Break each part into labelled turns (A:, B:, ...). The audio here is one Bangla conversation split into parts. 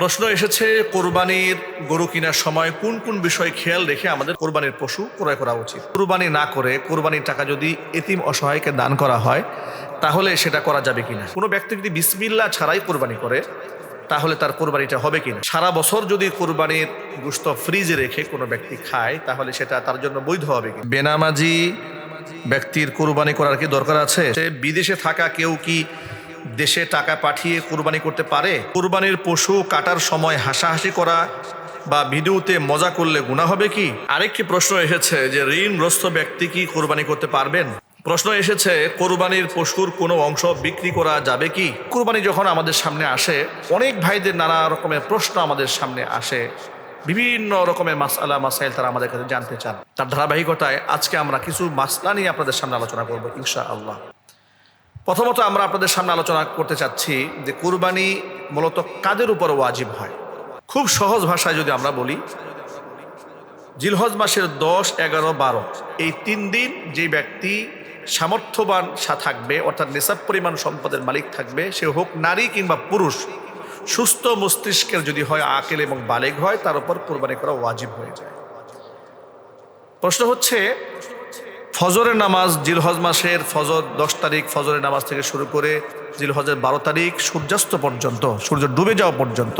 A: প্রশ্ন এসেছে, কোরবানির গরু কেনার সময় কোন কোন বিষয় খেয়াল রেখে আমাদের কোরবানির পশু ক্রয় করা উচিত? কোরবানি না করে, কোরবানির টাকা যদি এতিম অসহায়কে দান করা হয়, তাহলে সেটা করা যাবে কিনা? কোনো ব্যক্তি যদি বিসমিল্লা ছাড়াই কোরবানি করে, তাহলে তার কোরবানিটা হবে কিনা? সারা বছর যদি কোরবানির গুস্ত ফ্রিজে রেখে কোনো ব্যক্তি খায়, তাহলে সেটা তার জন্য বৈধ হবে কিনা? বেনামাজি ব্যক্তির কোরবানি করার কি দরকার আছে? সে বিদেশে থাকা কেউ কি দেশে টাকা পাঠিয়ে কোরবানি করতে পারে? কোরবানির পশু কাটার সময় হাসাহাসি করা বা ভিডিওতে মজা করলে গুণা হবে কি? আরেকটি প্রশ্ন এসেছে যে, ঋণগ্রস্ত ব্যক্তি কি কোরবানি করতে পারবেন? প্রশ্ন এসেছে, কোরবানির পশুর কোনো অংশ বিক্রি করা যাবে কি? কোরবানি যখন আমাদের সামনে আসে, অনেক ভাইদের নানা রকমের প্রশ্ন আমাদের সামনে আসে। বিভিন্ন রকমের মাসালা, মাসাইল তারা আমাদের কাছে জানতে চান। তার ধারাবাহিকতায় আজকে আমরা কিছু মাসলা নিয়ে আপনাদের সামনে আলোচনা করব ইনশা আল্লাহ প্রথমত আমরা আপনাদের সামনে আলোচনা করতে চাচ্ছি যে কুরবানি মূলত কাদের উপর ওয়াজিব হয়। খুব সহজ ভাষায় যদি আমরা বলি, জিলহজ মাসের দশ, এগারো, বারো, এই তিন দিন যে ব্যক্তি সামর্থ্যবান সা থাকবে, অর্থাৎ নিসাব পরিমাণ সম্পদের মালিক থাকবে, সে হোক নারী কিংবা পুরুষ, সুস্থ মস্তিষ্কের যদি হয়, আকেল এবং বালেগ হয়, তার উপর কোরবানি করা ওয়াজিব হয়ে যায়। প্রশ্ন হচ্ছে ফজরের নামাজ জিলহজ মাসের ফজর দশ তারিখ ফজরের নামাজ থেকে শুরু করে জিলহজের বারো তারিখ সূর্যাস্ত পর্যন্ত, সূর্য ডুবে যাওয়া পর্যন্ত,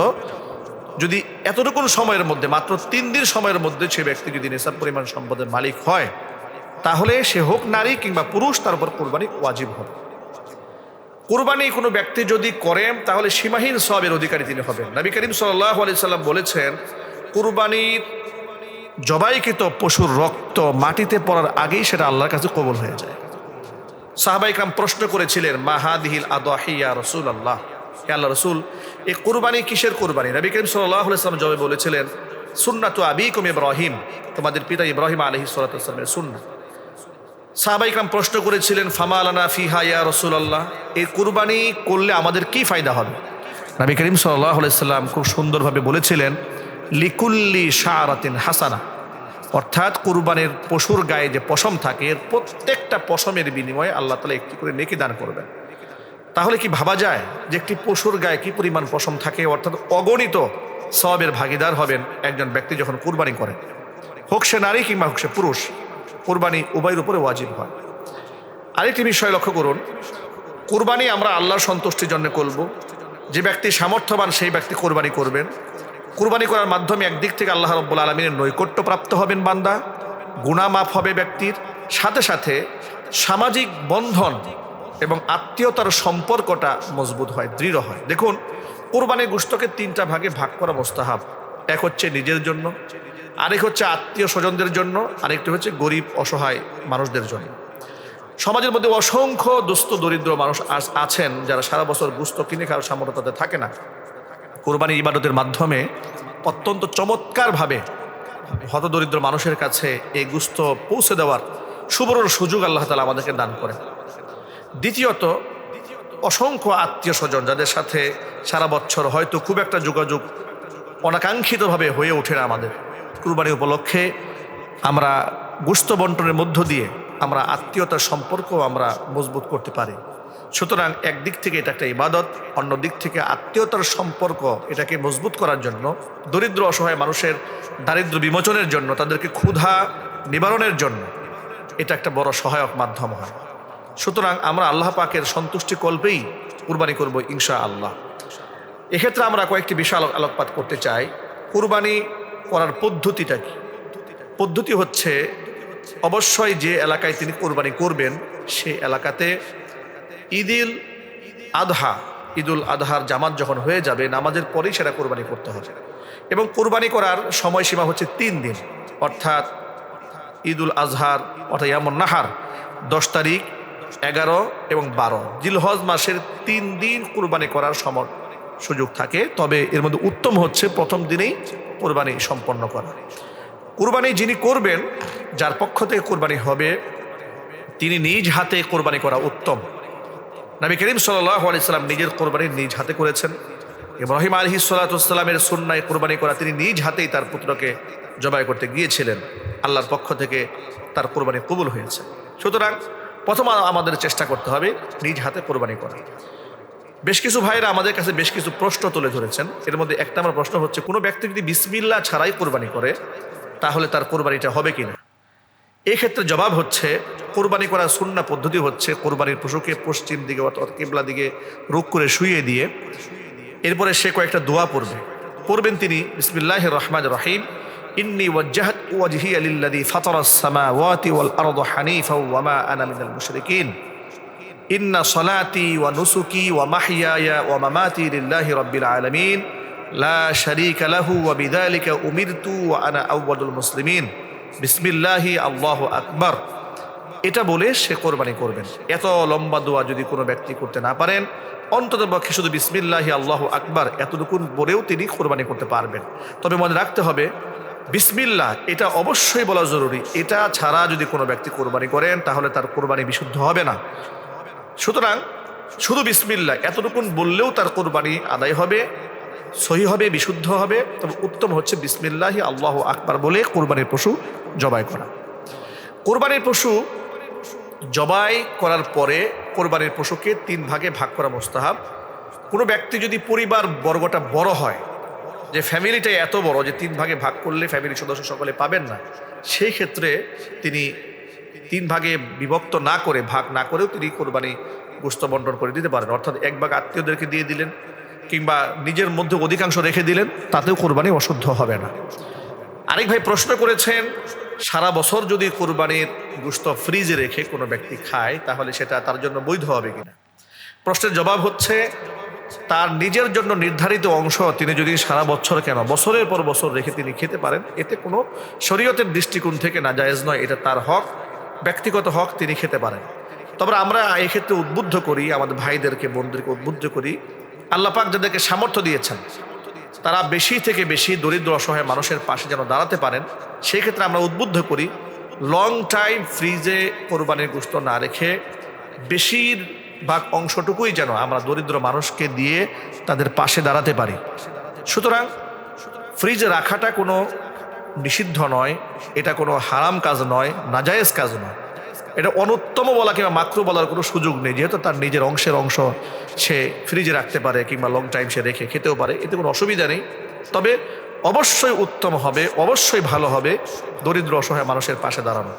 A: যদি এতটুকু সময়ের মধ্যে, মাত্র তিন দিন সময়ের মধ্যে সে ব্যক্তি যদি নেশাব পরিমাণ সম্পদের মালিক হয়, তাহলে সে হোক নারী কিংবা পুরুষ, তার উপর কোরবানি ওয়াজিব হবে। কোরবানি কোনো ব্যক্তি যদি করেন তাহলে সীমাহীন সবের অধিকারী তিনি হবেন। নবী করিম সাল্লাহ আলি সাল্লাম বলেছেন, কুরবানির জবাইকৃত পশুর রক্ত মাটিতে পড়ার আগেই সেটা আল্লাহর কাছে কবল হয়ে যায়। সাহাবাইকাম প্রশ্ন করেছিলেন মাহাদিহিল আদাহিয়া রসুল আল্লাহ হে আল্লাহ রসুল এই কোরবানি কিসের কোরবানি? নবী করিম সাল্লাহ সাল্লাম জবাই বলেছিলেন, সুন্নাতু আবিকুম ইব্রাহিম। তোমাদের পিতা ইব্রাহিম আলহি সাল্লামের সুন্না সাহাবাইকাম প্রশ্ন করেছিলেন, ফামা আলানা ফিহা ইয়া রসুল আল্লাহ এই কুরবানি করলে আমাদের কি ফায়দা হবে? নবী করিম সাল্লাহ সাল্লাম খুব সুন্দরভাবে বলেছিলেন লিকুল্লি শাহরাতিন হাসানা। অর্থাৎ কুরবানের পশুর গায়ে যে পশম থাকে, এর প্রত্যেকটা পশমের বিনিময়ে আল্লাহ তালা একটি করে নেকি দান করবেন। তাহলে কি ভাবা যায় যে একটি পশুর গায়ে কি পরিমাণ পশম থাকে? অর্থাৎ অগণিত সবের ভাগিদার হবেন একজন ব্যক্তি যখন কুরবানি করেন হোক সে নারী কিংবা হোক সে পুরুষ, কোরবানি উভয়ের উপরে ওয়াজিব হয়। আরেকটি বিষয় লক্ষ্য করুন, কোরবানি আমরা আল্লাহর সন্তুষ্টির জন্য করব। যে ব্যক্তি সামর্থ্যবান, সেই ব্যক্তি কোরবানি করবেন। কোরবানি করার মাধ্যমে একদিক থেকে আল্লাহ রব্বুল আলমিনের নৈকট্য প্রাপ্ত হবেন বান্দা গুণা মাফ হবে ব্যক্তির, সাথে সাথে সামাজিক বন্ধন এবং আত্মীয়তার সম্পর্কটা মজবুত হয়, দৃঢ় হয়। দেখুন, কোরবানির গোষ্ঠকে তিনটা ভাগে ভাগ করা মোস্তাহাব। এক হচ্ছে নিজের জন্য, আরেক হচ্ছে আত্মীয় স্বজনদের জন্য, আরেকটি হচ্ছে গরিব, অসহায় মানুষদের জন্য। সমাজের মধ্যে অসংখ্য দুস্থ, দরিদ্র মানুষ আছেন যারা সারা বছর গুস্ত কিনে খাওয়ার সামর্থ্য তাদের থাকে না। কোরবানি ইবাদতের মাধ্যমে অত্যন্ত চমৎকারভাবে হতদরিদ্র মানুষের কাছে এই গুস্ত পৌঁছে দেওয়ার সুবর্ণ সুযোগ আল্লাহ তালা আমাদেরকে দান করেন। দ্বিতীয়ত, অসংখ্য আত্মীয় স্বজন যাদের সাথে সারা বছর হয়তো খুব একটা যোগাযোগ অনাকাঙ্ক্ষিতভাবে হয়ে ওঠে না আমাদের, কুরবানি উপলক্ষে আমরা গুস্ত বন্টনের মধ্য দিয়ে আমরা আত্মীয়তার সম্পর্ক আমরা মজবুত করতে পারি। সুতরাং একদিক থেকে এটা একটা ইবাদত অন্য দিক থেকে আত্মীয়তার সম্পর্ক এটাকে মজবুত করার জন্য, দরিদ্র, অসহায় মানুষের দারিদ্র বিমোচনের জন্য, তাদেরকে ক্ষুধা নিবারণের জন্য এটা একটা বড় সহায়ক মাধ্যম হয়। সুতরাং আমরা আল্লাহ পাকের সন্তুষ্টি কল্পেই কুরবানি করব ইনশা আল্লাহ এক্ষেত্রে আমরা কয়েকটি আলোক- আলোকপাত করতে চাই। কুরবানি করার পদ্ধতিটা কি? পদ্ধতি হচ্ছে, অবশ্যই যে এলাকায় তিনি কোরবানি করবেন, সে এলাকাতে ঈদিল আধহা, ঈদুল আদহার জামাত যখন হয়ে যাবে, নামাজের পরেই সেটা কোরবানি করতে হবে। এবং কোরবানি করার সময়সীমা হচ্ছে তিন দিন। অর্থাৎ ঈদুল আজহার, অর্থাৎ ইয়ামুন নাহার, দশ তারিখ, এগারো এবং বারো। জিলহজ মাসের তিন দিন কোরবানি করার সময় সুযোগ থাকে। তবে এর মধ্যে উত্তম হচ্ছে প্রথম দিনেই কোরবানি সম্পন্ন করা। কোরবানি যিনি করবেন, যার পক্ষ থেকে কোরবানি হবে, তিনি নিজ হাতে কোরবানি করা উত্তম। নবী করিম আলাইসাল্লাম নিজের কোরবানি নিজ হাতে করেছেন। ইব্রাহিম আলহি সাল্লাতামের সুন্নায় কোরবানি করা তিনি নিজ হাতেই তার পুত্রকে জবাই করতে গিয়েছিলেন। আল্লাহর পক্ষ থেকে তার কোরবানি কবুল হয়েছে। সুতরাং প্রথম আমাদের চেষ্টা করতে হবে নিজ হাতে কোরবানি করা। বেশ কিছু ভাইরা আমাদের কাছে বেশ কিছু প্রশ্ন তুলে ধরেছেন। এর মধ্যে একটা আমার প্রশ্ন হচ্ছে, কোনো ব্যক্তি যদি বিসমিল্লা ছাড়াই কোরবানি করে, তাহলে তার কোরবানিটা হবে কিনা? এই ক্ষেত্রে জবাব হচ্ছে, কোরবানি করার সুন্না পদ্ধতি হচ্ছে কোরবানির পশুকে পশ্চিম দিকে অথবা কেবলা দিকে রোগ করে শুয়ে দিয়ে, এরপরে সে কয়েকটা দোয়া পড়বে। পড়বেন তিনি বিসমিল্লাহ রহমান রহিম, ইন্নি ওয়াজ্জাহাত ওয়াজহি আলিল্লাযী ফাতারাস সামাওয়াতি ওয়াল আরদ হানিফা ওয়া মা আনা মিনাল মুশরিকিন। ইন্না সলাতি ওয়া নুসুকি ওয়া মাহইয়ায়া ওয়া মামাতি লিল্লাহি রাব্বিল আলামিন। লা শারীকা লাহু ওয়া বিযালিকা উমিরতু ওয়া আনা আউয়ালুল মুসলিমিন। বিসমিল্লাহি আল্লাহ আকবর। এটা বলে সে কোরবানি করবেন। এত লম্বা দোয়া যদি কোনো ব্যক্তি করতে না পারেন, অন্তত পক্ষে শুধু বিসমিল্লাহি আল্লাহ আকবার এতটুকুন বলেও তিনি কোরবানি করতে পারবেন। তবে মনে রাখতে হবে, বিসমিল্লাহ এটা অবশ্যই বলা জরুরি। এটা ছাড়া যদি কোনো ব্যক্তি কোরবানি করেন, তাহলে তার কোরবানি বিশুদ্ধ হবে না। সুতরাং শুধু বিসমিল্লাহ, এতটুকুন বললেও তার কোরবানি আদায় হবে, সহি হবে, বিশুদ্ধ হবে। তবে উত্তম হচ্ছে বিসমিল্লাহি আল্লাহ আকবার বলে কোরবানির পশু জবাই করা। কোরবানির পশু জবাই করার পরে কোরবানির পশুকে তিন ভাগে ভাগ করা মোস্তাহাব। কোনো ব্যক্তি যদি পরিবার বর্গটা বড় হয়, যে ফ্যামিলিটা এত বড়, যে তিন ভাগে ভাগ করলে ফ্যামিলির সদস্য সকলে পাবেন না, সেই ক্ষেত্রে তিনি তিন ভাগে বিভক্ত না করে, ভাগ না করেও তিনি কোরবানি গোস্ত বন্টন করে দিতে পারেন। অর্থাৎ এক ভাগ আত্মীয়দেরকে দিয়ে দিলেন, কিংবা নিজের মধ্যে অধিকাংশ রেখে দিলেন, তাতেও কোরবানি অশুদ্ধ হবে না। আরেক ভাই প্রশ্ন করেছেন, সারা বছর যদি কোরবানির গোস্ত ফ্রিজে রেখে কোনো ব্যক্তি খায়, তাহলে সেটা তার জন্য বৈধ হবে কিনা? প্রশ্নের জবাব হচ্ছে, তার নিজের জন্য নির্ধারিত অংশ তিনি যদি সারা বছর কেন, বছরের পর বছর রেখে তিনি খেতে পারেন, এতে কোনো শরীয়তের দৃষ্টিকোণ থেকে না জায়েজ নয়, এটা তার হক, ব্যক্তিগত হক, তিনি খেতে পারেন। তবে আমরা এক্ষেত্রে উদ্বুদ্ধ করি, আমাদের ভাইদেরকে, বোনদেরকে উদ্বুদ্ধ করি আল্লাপাক যাদেরকে সামর্থ্য দিয়েছেন তারা বেশি থেকে বেশি দরিদ্র অসহায় মানুষের পাশে যেন দাঁড়াতে পারেন সেই ক্ষেত্রে আমরা উদ্বুদ্ধ করি লং টাইম ফ্রিজে কোরবানির গোস্ত না রেখে বেশির বেশিরভাগ অংশটুকুই যেন আমরা দরিদ্র মানুষকে দিয়ে তাদের পাশে দাঁড়াতে পারি। সুতরাং ফ্রিজে রাখাটা কোনো নিষিদ্ধ নয়, এটা কোনো হারাম কাজ নয়, নাজায়েজ কাজ নয়। এটা অনুত্তম বলা কিংবা মাত্র বলার কোনো সুযোগ নেই, যেহেতু তার নিজের অংশের অংশ সে ফ্রিজে রাখতে পারে কিংবা লং টাইম সে রেখে খেতেও পারে, এতে কোনো অসুবিধা নেই। তবে অবশ্যই উত্তম হবে, অবশ্যই ভালো হবে দরিদ্র অসহায় মানুষের পাশে দাঁড়ানো।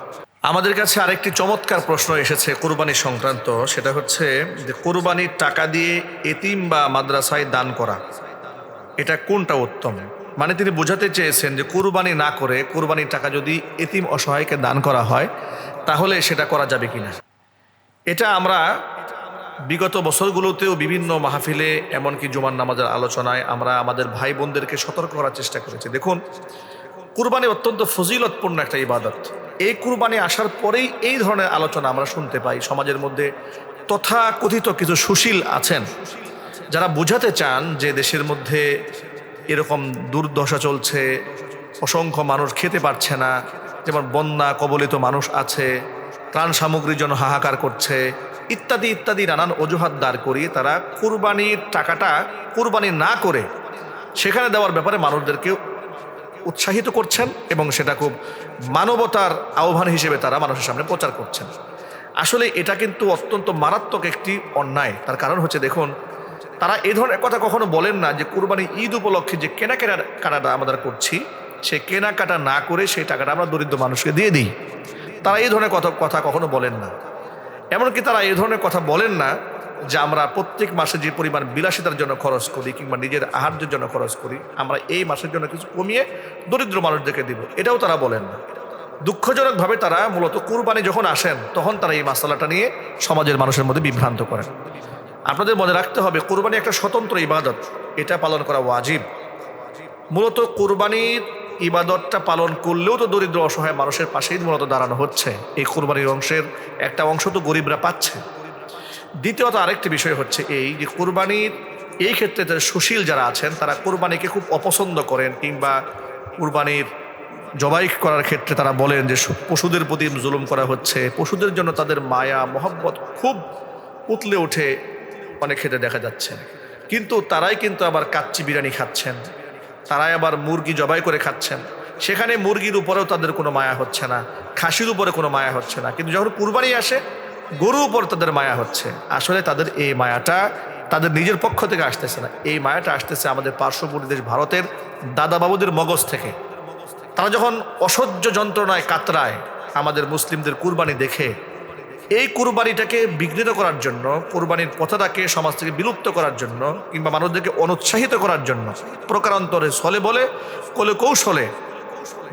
A: আমাদের কাছে আরেকটি চমৎকার প্রশ্ন এসেছে কোরবানি সংক্রান্ত, সেটা হচ্ছে যে কোরবানির টাকা দিয়ে এতিম বা মাদ্রাসায় দান করা, এটা কোনটা উত্তম? মানে তিনি বোঝাতে চেয়েছেন যে কোরবানি না করে কোরবানির টাকা যদি এতিম অসহায়কে দান করা হয়, তাহলে সেটা করা যাবে কিনা? এটা আমরা বিগত বছরগুলোতেও বিভিন্ন মাহফিলে, এমনকি জুমান নামাজের আলোচনায় আমরা আমাদের ভাই বোনদেরকে সতর্ক করার চেষ্টা করেছি। দেখুন, কুরবানি অত্যন্ত ফজিলতপূর্ণ একটা ইবাদত। এই কুরবানি আসার পরেই এই ধরনের আলোচনা আমরা শুনতে পাই। সমাজের মধ্যে তথাকথিত কিছু সুশীল আছেন, যারা বোঝাতে চান যে দেশের মধ্যে এরকম দুর্দশা চলছে, অসংখ্য মানুষ খেতে পারছে না, যেমন বন্যা, কবলিত মানুষ আছে, ত্রাণ সামগ্রীর জন্য হাহাকার করছে, ইত্যাদি ইত্যাদি নানান অজুহাত দাঁড় করিয়ে তারা কুরবানির টাকাটা কুরবানি না করে সেখানে দেওয়ার ব্যাপারে মানুষদেরকে উৎসাহিত করছেন এবং সেটা খুব মানবতার আহ্বান হিসেবে তারা মানুষের সামনে প্রচার করছেন। আসলে এটা কিন্তু অত্যন্ত মারাত্মক একটি অন্যায়। তার কারণ হচ্ছে দেখুন তারা এই ধরনের কথা কখনো বলেন না যে কুরবানি ঈদ উপলক্ষে যে কেনাকেনার কাটাটা আমরা করছি, সে কেনাকাটা না করে সেই টাকাটা আমরা দরিদ্র মানুষকে দিয়ে দিই। তারা এই ধরনের কথা কথা কখনো বলেন না। এমনকি তারা এই ধরনের কথা বলেন না যে আমরা প্রত্যেক মাসে যে পরিমাণ বিলাসিতার জন্য খরচ করি কিংবা নিজের আহার্যের জন্য খরচ করি, আমরা এই মাসের জন্য কিছু কমিয়ে দরিদ্র মানুষদেরকে দিব। এটাও তারা বলেন না। দুঃখজনকভাবে তারা মূলত কুরবানি যখন আসেন, তখন তারা এই মাসালাটা নিয়ে সমাজের মানুষের মধ্যে বিভ্রান্ত করেন। আপনাদের মনে রাখতে হবে, কোরবানি একটা স্বতন্ত্র ইবাদত। এটা পালন করা ওয়াজিব। মূলত কোরবানির ইবাদতটা পালন করলেও তো দরিদ্র অসহায় মানুষের পাশেই মূলত দাঁড়ানো হচ্ছে। এই কোরবানির অংশের একটা অংশ তো গরিবরা পাচ্ছে। দ্বিতীয়ত আরেকটি বিষয় হচ্ছে এই যে কোরবানির এই ক্ষেত্রে সুশীল যারা আছেন, তারা কোরবানিকে খুব অপছন্দ করেন কিংবা কোরবানির জবাই করার ক্ষেত্রে তারা বলেন যে পশুদের প্রতি জুলুম করা হচ্ছে। পশুদের জন্য তাদের মায়া, মহব্বত খুব উতলে ওঠে। অনেক খেতে দেখা যাচ্ছে। কিন্তু তারাই কিন্তু আবার কাচ্চি বিরিয়ানি খাচ্ছেন। তারাই আবার মুরগি জবাই করে খাচ্ছেন। সেখানে মুরগির উপরেও তাদের কোনো মায়া হচ্ছে না, খাসির উপরে কোনো মায়া হচ্ছে না। কিন্তু যখন কুরবানি আসে, গরুর উপর তাদের মায়া হচ্ছে। আসলে তাদের এই মায়াটা তাদের নিজের পক্ষ থেকে আসতেছে না। এই মায়াটা আসতেছে আমাদের পার্শ্ববর্তী দেশ ভারতের দাদা বাবুদের মগজ থেকে। তারা যখন অসহ্য যন্ত্রণায় কাতরায়, আমাদের মুসলিমদের কুরবানি দেখে এই কুরবানিটাকে বিঘ্নিত করার জন্য, কুরবানির পথাটাকে সমাজ থেকে বিলুপ্ত করার জন্য কিংবা মানুষদেরকে অনুৎসাহিত করার জন্য প্রকারান্তরে ছলে বলে, কলে কৌশলে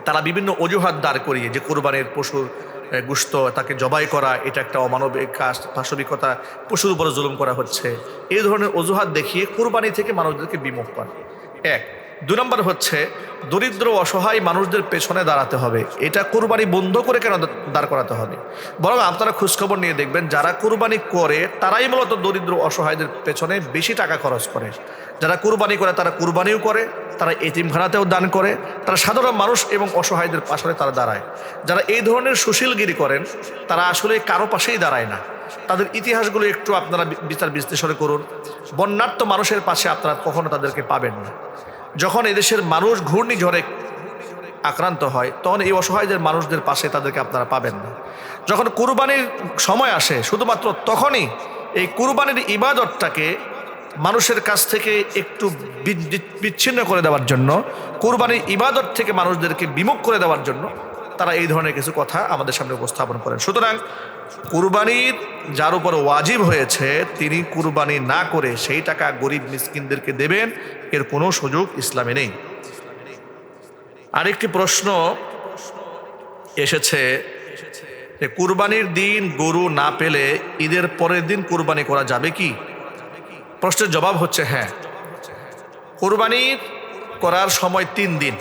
A: তারা বিভিন্ন অজুহাত দাঁড় করিয়ে যে কোরবানির পশুর গুস্ত, তাকে জবাই করা, এটা একটা অমানবিক কাজ, পাশবিকতা, পশুর উপরে জুলুম করা হচ্ছে। এই ধরনের অজুহাত দেখিয়ে কোরবানি থেকে মানুষদেরকে বিমুখ করে। এক দুই নম্বর হচ্ছে, দরিদ্র অসহায় মানুষদের পেছনে দাঁড়াতে হবে। এটা কোরবানি বন্ধ করে কেন দা- দাঁড় করাতে হবে? বরং আপনারা খোঁজখবর নিয়ে দেখবেন, যারা কোরবানি করে, তারাই মূলত দরিদ্র অসহায়দের পেছনে বেশি টাকা খরচ করে। যারা কোরবানি করে, তারা কোরবানিও করে, তারা এতিমখানাতেও দান করে, তারা সাধারণ মানুষ এবং অসহায়দের পাশে তারা দাঁড়ায়। যারা এই ধরনের সুশীলগিরি করেন, তারা আসলে কারও পাশেই দাঁড়ায় না। তাদের ইতিহাসগুলো একটু আপনারা বিচার বিশ্লেষণ করুন। বন্যার্থ মানুষের পাশে আপনারা কখনো তাদেরকে পাবেন না। যখন এদেশের মানুষ ঘূর্ণিঝড়ে আক্রান্ত হয়, তখন এই অসহায়দের মানুষদের পাশে তাদেরকে আপনারা পাবেন না। যখন কুরবানির সময় আসে, শুধুমাত্র তখনই এই কুরবানির ইবাদতটাকে মানুষের কাছ থেকে একটু বিচ্ছিন্ন করে দেওয়ার জন্য, কুরবানির ইবাদত থেকে মানুষদেরকে বিমুখ করে দেওয়ার জন্য তারা এই ধরনের কিছু কথা আমাদের সামনে উপস্থাপন করেন। সুতরাং কুরবানির যার উপর ওয়াজিব হয়েছে, তিনি কুরবানি না করে সেই টাকা গরিব মিসকিনদেরকে দেবেন, এর কোনো সুযোগ ইসলামে নেই। আরেকটি প্রশ্ন এসেছে যে কুরবানির দিন গরু না পেলে ঈদের পরের দিন কুরবানি করা যাবে কি? প্রশ্নের জবাব হচ্ছে হ্যাঁ। কুরবানির করার সময় তিন দিন।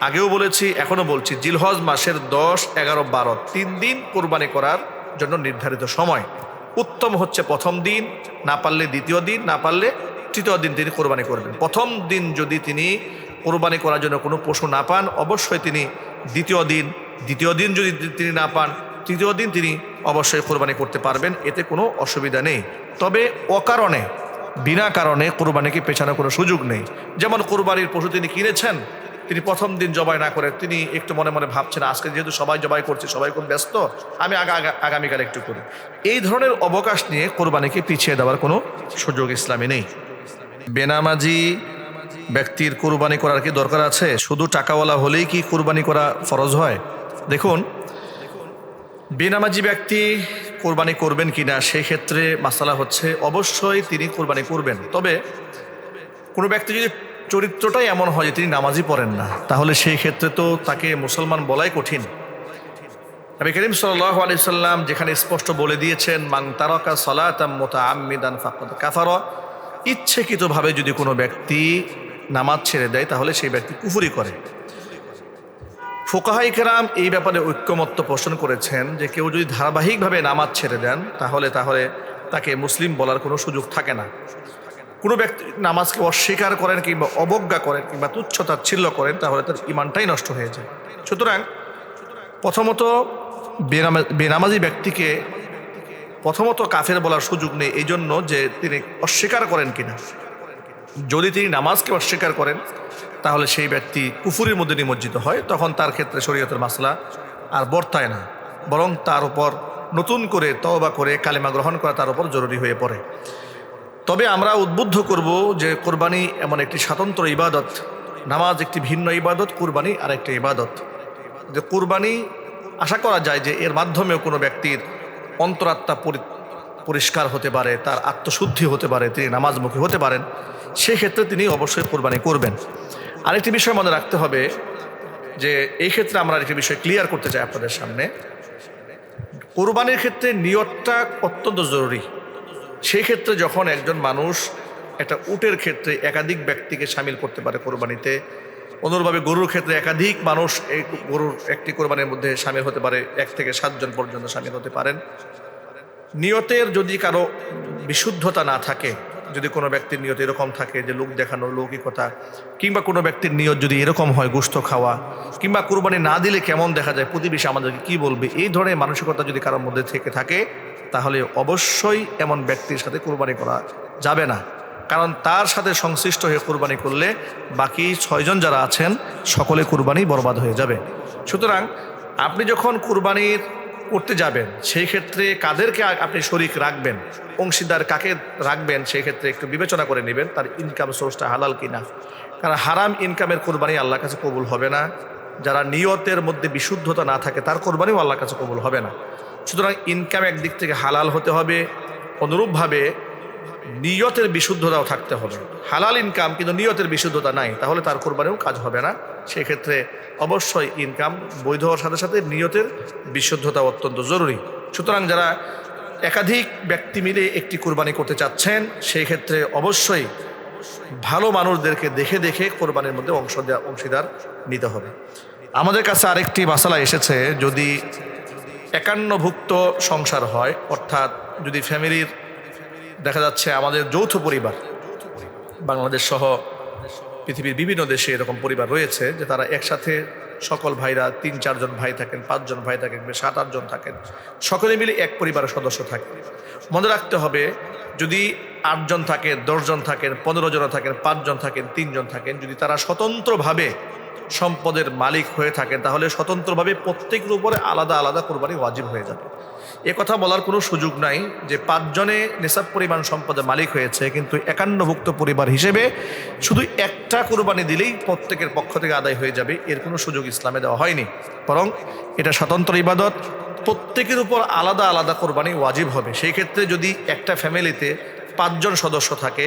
A: আগেও বলেছি এখনও বলছি, জিলহজ মাসের দশ, এগারো, বারো, তিন দিন কোরবানি করার জন্য নির্ধারিত সময়। উত্তম হচ্ছে প্রথম দিন, না পারলে দ্বিতীয় দিন, না পারলে তৃতীয় দিন তিনি কোরবানি করবেন। প্রথম দিন যদি তিনি কোরবানি করার জন্য কোনো পশু না পান, অবশ্যই তিনি দ্বিতীয় দিন দ্বিতীয় দিন যদি তিনি না পান, তৃতীয় দিন তিনি অবশ্যই কোরবানি করতে পারবেন, এতে কোনো অসুবিধা নেই। তবে অকারণে, বিনা কারণে কোরবানিকে পেছানোর কোনো সুযোগ নেই। যেমন কোরবানির পশু তিনি কিনেছেন তিনি প্রথম দিন জবাই না করে, তিনি একটু মনে মনে ভাবছেন, আজকে যেহেতু সবাই জবাই করছে, সবাই খুব ব্যস্ত, আমি আগা আগা- আগামীকাল একটু করি। এই ধরনের অবকাশ নিয়ে কোরবানিকে পিছিয়ে দেওয়ার কোনো সুযোগ ইসলামে নেই। বেনামাজি ব্যক্তির কোরবানি করার কি দরকার আছে? শুধু টাকাওয়ালা হলেই কি কোরবানি করা ফরজ হয়? দেখুন, বেনামাজি ব্যক্তি কোরবানি করবেন কিনা সেই ক্ষেত্রে মাসালা হচ্ছে, অবশ্যই তিনি কোরবানি করবেন। তবে কোনো ব্যক্তি যদি চরিত্রটাই এমন হয় যে তিনি নামাজই পড়েন না। তাহলে সেই ক্ষেত্রে তো তাকে মুসলমান বলাই কঠিন। নবী করিম সাল্লাহ আলি সাল্লাম যেখানে স্পষ্ট বলে দিয়েছেন মাং তারকা সালাতাম মোতা আমিদান ফাকদ কাফার ইচ্ছেকৃতভাবে যদি কোনো ব্যক্তি নামাজ ছেড়ে দেয়, তাহলে সেই ব্যক্তি কুফুরি করে। ফোকাহাই কেরাম এই ব্যাপারে ঐক্যমত্য পোষণ করেছেন যে কেউ যদি ধারাবাহিকভাবে নামাজ ছেড়ে দেন, তাহলে তাহলে তাকে মুসলিম বলার কোনো সুযোগ থাকে না। কোনো ব্যক্তি নামাজকে অস্বীকার করেন কিংবা অবজ্ঞা করেন কিংবা তুচ্ছতাচ্ছিল্য করেন, তাহলে তার ইমানটাই নষ্ট হয়ে যায়। সুতরাং প্রথমত বেনামা- বেনামাজি ব্যক্তিকে প্রথমত কাফের বলার সুযোগ নেই এই জন্য যে তিনি অস্বীকার করেন কিনা। যদি তিনি নামাজকে অস্বীকার করেন, তাহলে সেই ব্যক্তি কুফুরির মধ্যে নিমজ্জিত হয়, তখন তার ক্ষেত্রে শরীয়তের মাসলা আর বর্তায় না, বরং তার উপর নতুন করে তওবা করে কালিমা গ্রহণ করা তার উপর জরুরি হয়ে পড়ে। তবে আমরা উদ্বুদ্ধ করব যে কোরবানি এমন একটি স্বতন্ত্র ইবাদত, নামাজ একটি ভিন্ন ইবাদত, কুরবানি আর একটি ইবাদত। যে কুরবানি আশা করা যায় যে এর মাধ্যমেও কোনো ব্যক্তির অন্তরাত্মা পরি- পরিষ্কার হতে পারে, তার আত্মশুদ্ধি হতে পারে, তিনি নামাজমুখী হতে পারেন, সেক্ষেত্রে তিনি অবশ্যই কোরবানি করবেন। আরেকটি বিষয় মনে রাখতে হবে যে এই ক্ষেত্রে আমরা একটি বিষয় ক্লিয়ার করতে চাই আপনাদের সামনে। কোরবানির ক্ষেত্রে নিয়তটা অত্যন্ত জরুরি। সেই ক্ষেত্রে যখন একজন মানুষ একটা উটের ক্ষেত্রে একাধিক ব্যক্তিকে সামিল করতে পারে কোরবানিতে, অনুরূপভাবে গরুর ক্ষেত্রে একাধিক মানুষ এই গরুর একটি কোরবানির মধ্যে সামিল হতে পারে, এক থেকে সাতজন পর্যন্ত সামিল হতে পারেন। নিয়তের যদি কারও বিশুদ্ধতা না থাকে, যদি কোনো ব্যক্তির নিয়ত এরকম থাকে যে লোক দেখানো লৌকিকতা, কিংবা কোনো ব্যক্তির নিয়ত যদি এরকম হয় গোস্ত খাওয়া, কিংবা কুরবানি না দিলে কেমন দেখা যায়, প্রতিবেশী আমাদেরকে কি বলবে? এই ধরনের মানসিকতা যদি কারোর মধ্যে থেকে থাকে তাহলে অবশ্যই এমন ব্যক্তির সাথে কুরবানি করা যাবে না। কারণ তার সাথে সংশ্লিষ্ট হয়ে কুরবানি করলে বাকি ছয়জন যারা আছেন, সকলে কুরবানি বরবাদ হয়ে যাবে। সুতরাং আপনি যখন কুরবানির করতে যাবেন, সেই ক্ষেত্রে কাদেরকে আপনি শরিক রাখবেন? অংশীদার কাকে রাখবেন, সেই ক্ষেত্রে একটু বিবেচনা করে নেবেন, তার ইনকাম সোর্সটা হালাল কিনা। কারণ হারাম ইনকামের কোরবানি আল্লাহর কাছে কবুল হবে না। যারা নিয়তের মধ্যে বিশুদ্ধতা না থাকে, তার কোরবানিও আল্লাহর কাছে কবুল হবে না। সুতরাং ইনকাম একদিক থেকে হালাল হতে হবে, অনুরূপভাবে নিয়তের বিশুদ্ধতাও থাকতে হবে। হালাল ইনকাম কিন্তু নিয়তের বিশুদ্ধতা নাই, তাহলে তার কোরবানিও কাজ হবে না। সেক্ষেত্রে অবশ্যই ইনকাম বৈধ হওয়ার সাথে সাথে নিয়তের বিশুদ্ধতা অত্যন্ত জরুরি। সুতরাং যারা একাধিক ব্যক্তি মিলে একটি কোরবানি করতে চাচ্ছেন সেই ক্ষেত্রে অবশ্যই ভালো মানুষদেরকে দেখে দেখে কোরবানির মধ্যে অংশ অংশীদার নিতে হবে। আমাদের কাছে আরেকটি মাসালা এসেছে, যদি একান্নভুক্ত সংসার হয়, অর্থাৎ যদি ফ্যামিলির, দেখা যাচ্ছে আমাদের যৌথ পরিবার, বাংলাদেশ সহ পৃথিবীর বিভিন্ন দেশে এরকম পরিবার রয়েছে যে তারা একসাথে সকল ভাইরা তিন, চারজন ভাই থাকেন, পাঁচজন ভাই থাকেন সাত আটজন থাকেন। সকলে মিলে এক পরিবারের সদস্য থাকে। মনে রাখতে হবে, যদি আটজন থাকেন, দশজন থাকেন, পনেরো জন থাকেন, পাঁচজন থাকেন, তিনজন থাকেন, যদি তারা স্বতন্ত্রভাবে সম্পদের মালিক হয়ে থাকেন, তাহলে স্বতন্ত্রভাবে প্রত্যেকের উপরে আলাদা আলাদা কোরবানি ওয়াজিব হয়ে যাবে। এ কথা বলার কোনো সুযোগ নাই যে পাঁচজনে নিসাব পরিমাণ সম্পদের মালিক হয়েছে, কিন্তু একান্নভুক্ত পরিবার হিসেবে শুধু একটা কোরবানি দিলেই প্রত্যেকের পক্ষ থেকে আদায় হয়ে যাবে, এর কোনো সুযোগ ইসলামে দেওয়া হয়নি। বরং এটা স্বতন্ত্র ইবাদত, প্রত্যেকের উপর আলাদা আলাদা কোরবানি ওয়াজিব হবে। সেই ক্ষেত্রে যদি একটা ফ্যামিলিতে পাঁচজন সদস্য থাকে,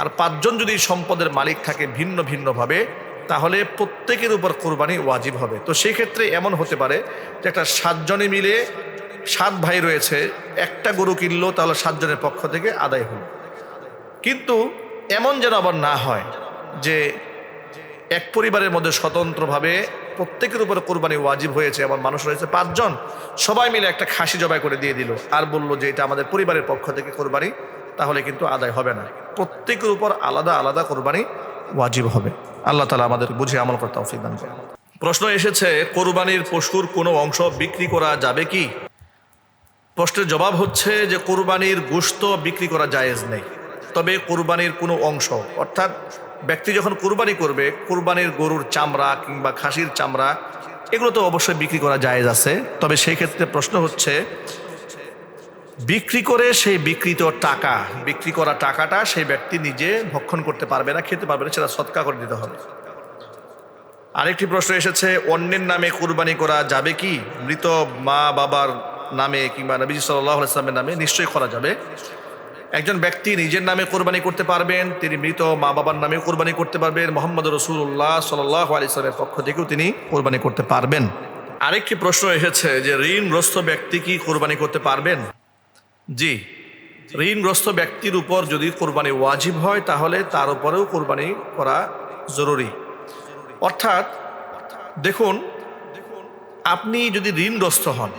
A: আর পাঁচজন যদি সম্পদের মালিক থাকে ভিন্ন ভিন্নভাবে তাহলে প্রত্যেকের উপর কোরবানি ওয়াজিব হবে। তো সেই ক্ষেত্রে এমন হতে পারে যে একটা সাতজনে মিলে সাত ভাই রয়েছে, একটা গরু কিনলো, তাহলে সাতজনের পক্ষ থেকে আদায় হলো। কিন্তু এমন যেন আবার না হয় যে এক পরিবারের মধ্যে স্বতন্ত্রভাবে প্রত্যেকের উপরে কোরবানি ওয়াজিব হয়েছে, এমন মানুষ রয়েছে পাঁচজন, সবাই মিলে একটা খাসি জবাই করে দিয়ে দিল আর বলল যে এটা আমাদের পরিবারের পক্ষ থেকে কোরবানি, তাহলে কিন্তু আদায় হবে না। প্রত্যেকের উপর আলাদা আলাদা কোরবানি ওয়াজিব হবে। আল্লাহ তালা আমাদের বুঝে আমল করতে তৌফিক দান প্রশ্ন এসেছে, কোরবানির পশুর কোনো অংশ বিক্রি করা যাবে কি? প্রশ্নের জবাব হচ্ছে যে কোরবানির গোস্ত বিক্রি করা জায়েজ নেই। তবে কোরবানির কোনো অংশ, অর্থাৎ ব্যক্তি যখন কোরবানি করবে, কোরবানির গরুর চামড়া কিংবা খাসির চামড়া, এগুলো তো অবশ্যই বিক্রি করা জায়েজ আছে। তবে সেই ক্ষেত্রে প্রশ্ন হচ্ছে বিক্রি করে সেই বিকৃত টাকা, বিক্রি করা টাকাটা সেই ব্যক্তি নিজে ভক্ষণ করতে পারবে না, খেতে পারবে না, সেটা সৎকা করে দিতে হবে। আরেকটি প্রশ্ন এসেছে, অন্যের নামে কুরবানি করা যাবে কি? মৃত মা বাবার নামে কিংবা নবী সাল্লাহ ইসলামের নামে নিশ্চয়ই করা যাবে। একজন ব্যক্তি নিজের নামে কোরবানি করতে পারবেন, তিনি মৃত মা বাবার নামে কোরবানি করতে পারবেন, মোহাম্মদ রসুল্লাহ সাল্লাহ আলি পক্ষ থেকেও তিনি কোরবানি করতে পারবেন। আরেকটি প্রশ্ন এসেছে যে ঋণগ্রস্ত ব্যক্তি কি কোরবানি করতে পারবেন? জি। ঋণগ্রস্ত ব্যক্তির উপর যদি কোরবানি ওয়াজিব হয় তাহলে তার উপরেও কোরবানি করা জরুরি। অর্থাৎ দেখুন আপনি যদি ঋণগ্রস্ত হন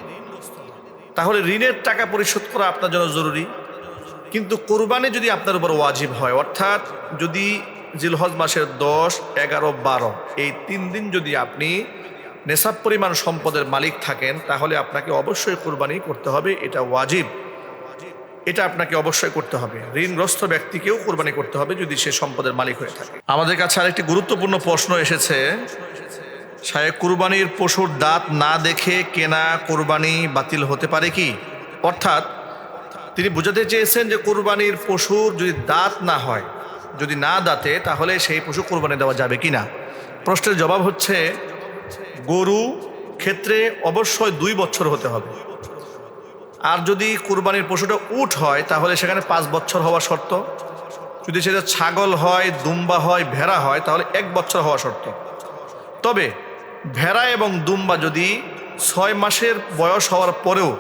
A: তাহলে ঋণের টাকা পরিশোধ করা আপনার জন্য জরুরি। কিন্তু কোরবানি যদি আপনার উপর ওয়াজিব হয় অর্থাৎ যদি জিলহজ মাসের দশ এগারো বারো এই তিন দিন যদি আপনি নেশাব পরিমাণ সম্পদের মালিক থাকেন তাহলে আপনাকে অবশ্যই কোরবানি করতে হবে এটা ওয়াজিব। এটা আপনাকে অবশ্যই করতে হবে। ঋণগ্রস্ত ব্যক্তিকেও কোরবানি করতে হবে যদি সে সম্পদের মালিক হয়ে থাকে। আমাদের কাছে আরেকটি গুরুত্বপূর্ণ প্রশ্ন এসেছে। সাহেব কুরবানির পশুর দাঁত না দেখে কেনা কোরবানি বাতিল হতে পারে কি? অর্থাৎ তিনি বোঝাতে চেয়েছেন যে কোরবানির পশুর যদি দাঁত না হয়, যদি না দাঁতে, তাহলে সেই পশু কোরবানি দেওয়া যাবে কি না? প্রশ্নের জবাব হচ্ছে, গরু ক্ষেত্রে অবশ্যই দুই বছর হতে হবে। আর যদি কুরবানির পশুটা উট হয়, তাহলে সেখানে পাঁচ বছর হওয়া শর্ত। যদি সেটা ছাগল হয়, দুম্বা হয়, ভেড়া হয়, তাহলে এক বছর হওয়া শর্ত। তবে ভেড়া এবং দুম্বা যদি ছয় মাসের বয়স হওয়ার পরেও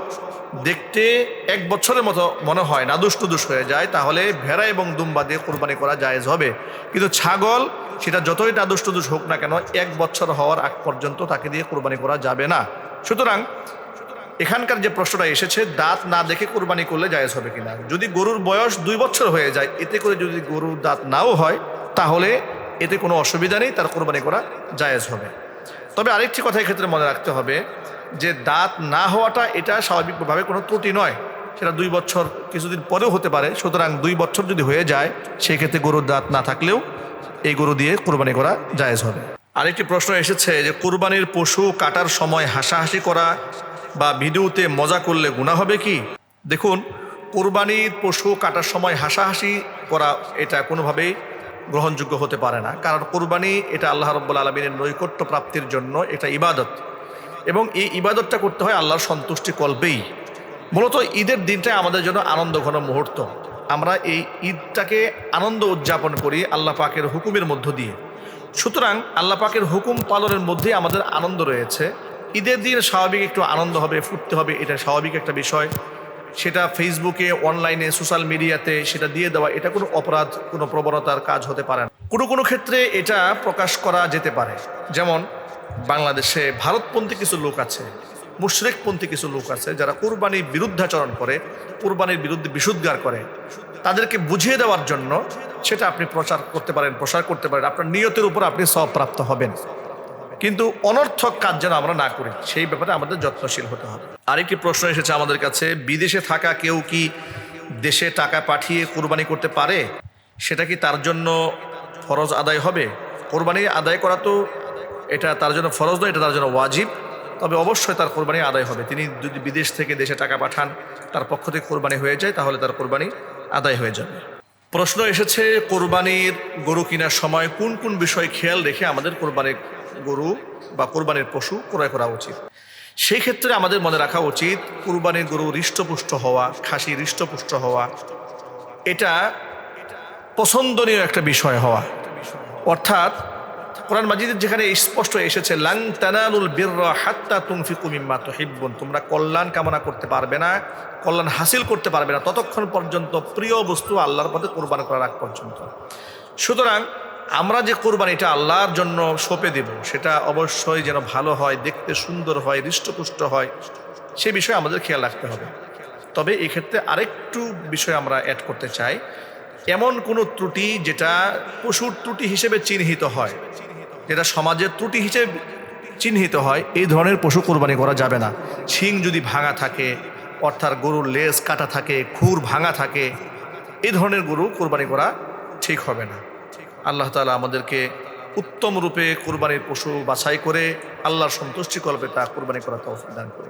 A: দেখতে এক বছরের মতো মনে হয় না নাদুস টুদুস হয়ে যায়, তাহলে ভেড়া এবং দুম্বা দিয়ে কোরবানি করা জায়েজ হবে। কিন্তু ছাগল, সেটা যতই না নাদুস টুদুস হোক না কেন, এক বছর হওয়ার আগ পর্যন্ত তাকে দিয়ে কোরবানি করা যাবে না। সুতরাং এখানকার যে প্রশ্নটা এসেছে, দাঁত না দেখে কোরবানি করলে জায়েজ হবে কিনা? যদি গরুর বয়স দুই বছর হয়ে যায়, এতে করে যদি গরুর দাঁত নাও হয়, তাহলে এতে কোনো অসুবিধা নেই, তার কোরবানি করা জায়েজ হবে। তবে আরেকটি কথা এক্ষেত্রে মনে রাখতে হবে যে, দাঁত না হওয়াটা এটা স্বাভাবিকভাবে কোনো ত্রুটি নয়। সেটা দুই বছর, কিছুদিন পরেও হতে পারে। সুতরাং দুই বছর যদি হয়ে যায়, সেক্ষেত্রে গরুর দাঁত না থাকলেও এই গরু দিয়ে কোরবানি করা জায়েজ হবে। আরেকটি প্রশ্ন এসেছে যে, কোরবানির পশু কাটার সময় হাসাহাসি করা বা ভিডিওতে মজা করলে গুণা হবে কি? দেখুন, কোরবানির পশু কাটার সময় হাসাহাসি করা এটা কোনোভাবেই গ্রহণযোগ্য হতে পারে না। কারণ কোরবানি এটা আল্লাহ রব্বুল আলমিনের নৈকট্য প্রাপ্তির জন্য এটা ইবাদত। এবং এই ইবাদতটা করতে হয় আল্লাহর সন্তুষ্টি কল্পেই। মূলত ঈদের দিনটাই আমাদের জন্য আনন্দ ঘন মুহূর্ত। আমরা এই ঈদটাকে আনন্দ উদযাপন করি আল্লাহ পাকের হুকুমের মধ্য দিয়ে। সুতরাং আল্লাহ পাকের হুকুম পালনের মধ্যে আমাদের আনন্দ রয়েছে। ঈদের দিন স্বাভাবিক একটু আনন্দ হবে ফুটতে হবে, এটা স্বাভাবিক একটা বিষয়। সেটা ফেসবুকে, অনলাইনে, সোশ্যাল মিডিয়াতে সেটা দিয়ে দেওয়া, এটা কোনো অপরাধ, কোনো প্রবণতার কাজ হতে পারে না। কোনো কোনো ক্ষেত্রে এটা প্রকাশ করা যেতে পারে। যেমন বাংলাদেশে ভারতপন্থী কিছু লোক আছে, মুশরেকপন্থী কিছু লোক আছে, যারা কোরবানির বিরুদ্ধাচরণ করে, কোরবানির বিরুদ্ধে বিশুদ্ধার করে। তাদেরকে বুঝিয়ে দেওয়ার জন্য সেটা আপনি প্রচার করতে পারেন, প্রসার করতে পারেন। আপনার নিয়তের উপর আপনি সব প্রাপ্ত হবেন। কিন্তু অনর্থক কাজ যেন আমরা না করি, সেই ব্যাপারে আমাদের যত্নশীল হতে হবে। আরেকটি প্রশ্ন এসেছে আমাদের কাছে, বিদেশে থাকা কেউ কি দেশে টাকা পাঠিয়ে কোরবানি করতে পারে? সেটা কি তার জন্য ফরজ আদায় হবে? কোরবানি আদায় করা তো এটা তার জন্য ফরজ নয়, এটা তার জন্য ওয়াজিব। তবে অবশ্যই তার কোরবানি আদায় হবে। তিনি যদি বিদেশ থেকে দেশে টাকা পাঠান, তার পক্ষ থেকে কোরবানি হয়ে যায়, তাহলে তার কোরবানি আদায় হয়ে যাবে। প্রশ্ন এসেছে, কোরবানির গরু কেনার সময় কোন কোন বিষয় খেয়াল রেখে আমাদের কোরবানির গরু বা কোরবানির পশু ক্রয় করা উচিত। সেই ক্ষেত্রে আমাদের মনে রাখা উচিত, কোরবানির গরু হৃষ্টপুষ্ট হওয়া, খাসি হৃষ্টপুষ্ট হওয়া, এটা পছন্দনীয় একটা বিষয় হওয়া। অর্থাৎ কোরআন মাজিদের যেখানে স্পষ্ট এসেছে লাং তানালুল বিররা হাত্তা তুনফিকু মিম্মা তুহিব্বুন। তোমরা কল্যাণ কামনা করতে পারবে না, কল্যাণ হাসিল করতে পারবে না। ততক্ষণ পর্যন্ত প্রিয় বস্তু আল্লাহর পথে কোরবান করার আগ পর্যন্ত। সুতরাং আমরা যে কোরবানিটা আল্লাহর জন্য সঁপে দেব। সেটা অবশ্যই যেন ভালো হয়, দেখতে সুন্দর হয়, হৃষ্টপুষ্ট হয়, সে বিষয়ে আমাদের খেয়াল রাখতে হবে। তবে এক্ষেত্রে আরেকটু বিষয় আমরা অ্যাড করতে চাই। এমন কোনো ত্রুটি যেটা পশুর ত্রুটি হিসেবে চিহ্নিত হয়, যেটা সমাজের ত্রুটি হিসেবে চিহ্নিত হয়, এই ধরনের পশু কোরবানি করা যাবে না। শিং যদি ভাঙা থাকে, অর্থাৎ গরুর লেজ কাটা থাকে, খুর ভাঙা থাকে এই ধরনের গরু কোরবানি করা ঠিক হবে না। আল্লাহ তালা আমাদেরকে উত্তম রূপে কোরবানির পশু বাছাই করে আল্লাহর সন্তুষ্টি কল্পে তা কোরবানি করা তৌফিক দান করে